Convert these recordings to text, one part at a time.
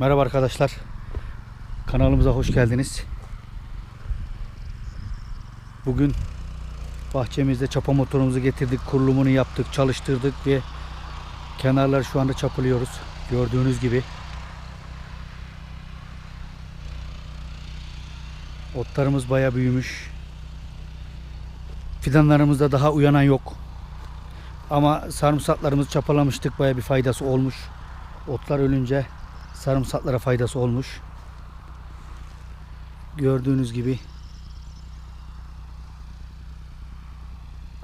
Merhaba arkadaşlar. Kanalımıza hoş geldiniz. Bugün bahçemizde çapa motorumuzu getirdik. Kurulumunu yaptık, çalıştırdık ve kenarları şu anda çapılıyoruz. Gördüğünüz gibi. Otlarımız baya büyümüş. Fidanlarımızda daha uyanan yok. Ama sarımsaklarımızı çapalamıştık. Baya bir faydası olmuş. Otlar ölünce sarımsaklara faydası olmuş. Gördüğünüz gibi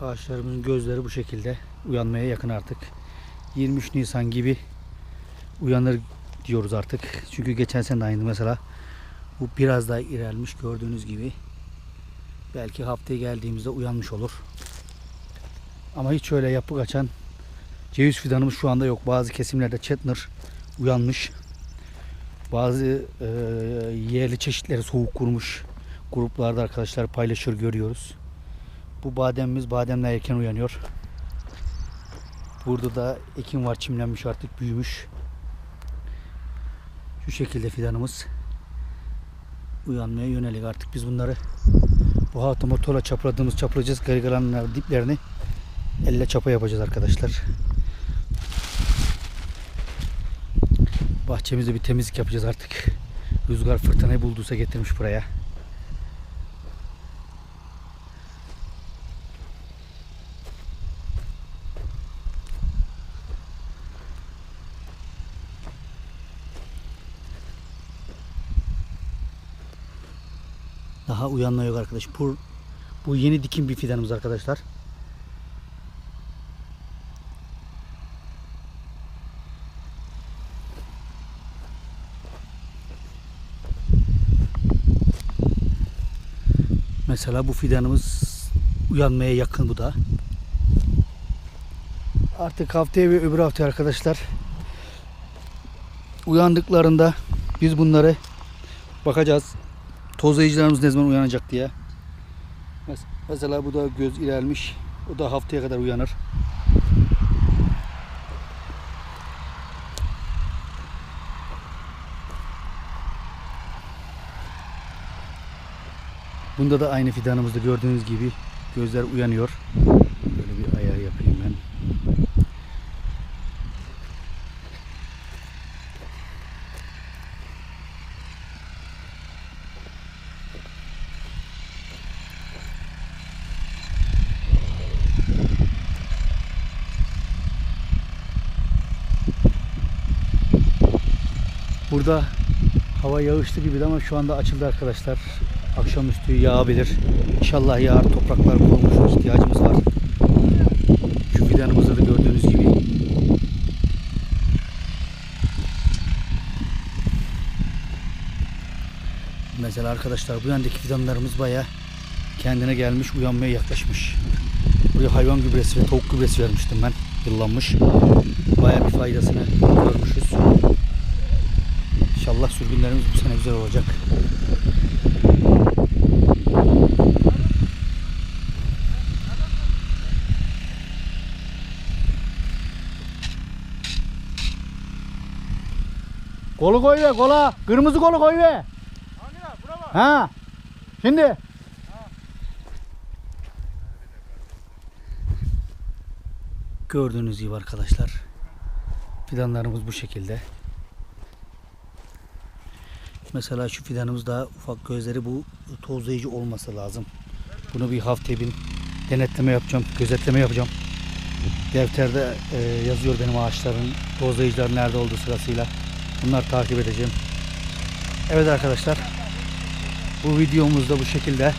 ağaçlarımızın gözleri bu şekilde uyanmaya yakın artık. 23 Nisan gibi uyanır diyoruz artık. Çünkü geçen sene de aynı mesela. Bu biraz daha ilerlemiş gördüğünüz gibi. Belki haftaya geldiğimizde uyanmış olur. Ama hiç öyle yapı kaçan ceviz fidanımız şu anda yok. Bazı kesimlerde Chetner uyanmış. Bazı e, yerli çeşitleri soğuk kurmuş gruplarda arkadaşlar paylaşır görüyoruz. Bu bademimiz bademler erken uyanıyor. Burada da ekim var çimlenmiş artık büyümüş. Şu şekilde fidanımız uyanmaya yönelik artık biz bunları bu hafta motorla çapladığımız çaplayacağız. Geri kalanlar diplerini elle çapa yapacağız arkadaşlar. Bahçemizde bir temizlik yapacağız artık. Rüzgar fırtınayı bulduysa getirmiş buraya. Daha uyanma yok arkadaş. Bu, bu yeni dikim bir fidanımız arkadaşlar. Mesela bu fidanımız uyanmaya yakın bu da. Artık haftaya ve öbür hafta arkadaşlar uyandıklarında biz bunları bakacağız. Tozlayıcılarımız ne zaman uyanacak diye. Mes- Mesela bu da göz ilerlemiş. O da haftaya kadar uyanır. Bunda da aynı fidanımızda gördüğünüz gibi gözler uyanıyor. Böyle bir ayar yapayım ben. Burada hava yağışlı gibiydi ama şu anda açıldı arkadaşlar. Akşamüstü yağabilir. İnşallah yağar. Topraklar kurumuş. ihtiyacımız var. Şu fidanımızda da gördüğünüz gibi. Mesela arkadaşlar bu yandaki fidanlarımız baya kendine gelmiş, uyanmaya yaklaşmış. Buraya hayvan gübresi ve tavuk gübresi vermiştim ben. Yıllanmış. Baya bir faydasını görmüşüz. İnşallah sürgünlerimiz bu sene güzel olacak. Kolu koy ve kola. Kırmızı kolu koy ve. Mı? Ha. Şimdi. Gördüğünüz gibi arkadaşlar. Fidanlarımız bu şekilde. Mesela şu fidanımız daha ufak gözleri bu tozlayıcı olması lazım. Bunu bir haftaya bir denetleme yapacağım, gözetleme yapacağım. Defterde e, yazıyor benim ağaçların tozlayıcılar nerede olduğu sırasıyla. Bunları takip edeceğim. Evet arkadaşlar. Bu videomuzda bu şekilde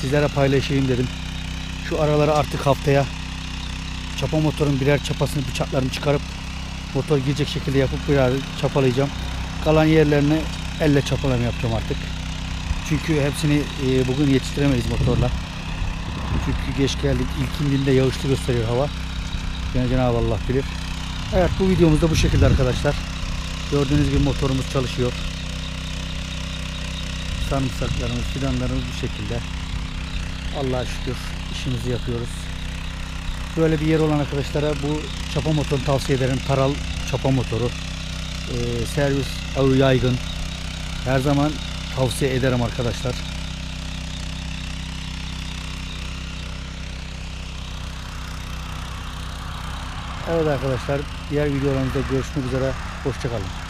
sizlere paylaşayım dedim. Şu araları artık haftaya çapa motorun birer çapasını bıçaklarını çıkarıp motor girecek şekilde yapıp birer çapalayacağım. Kalan yerlerini elle çapalama yapacağım artık. Çünkü hepsini e, bugün yetiştiremeyiz motorla. Çünkü geç geldik. İlk indiğinde yağışlı gösteriyor hava. Yine Cenab-ı Allah bilir. Evet bu videomuzda bu şekilde arkadaşlar. Gördüğünüz gibi motorumuz çalışıyor. Sarımsaklarımız, fidanlarımız bu şekilde. Allah'a şükür işimizi yapıyoruz. Böyle bir yer olan arkadaşlara bu çapa motorunu tavsiye ederim. Taral çapa motoru. e, servis ağı yaygın. Her zaman tavsiye ederim arkadaşlar. Evet arkadaşlar diğer videolarımızda görüşmek üzere. Hoşçakalın.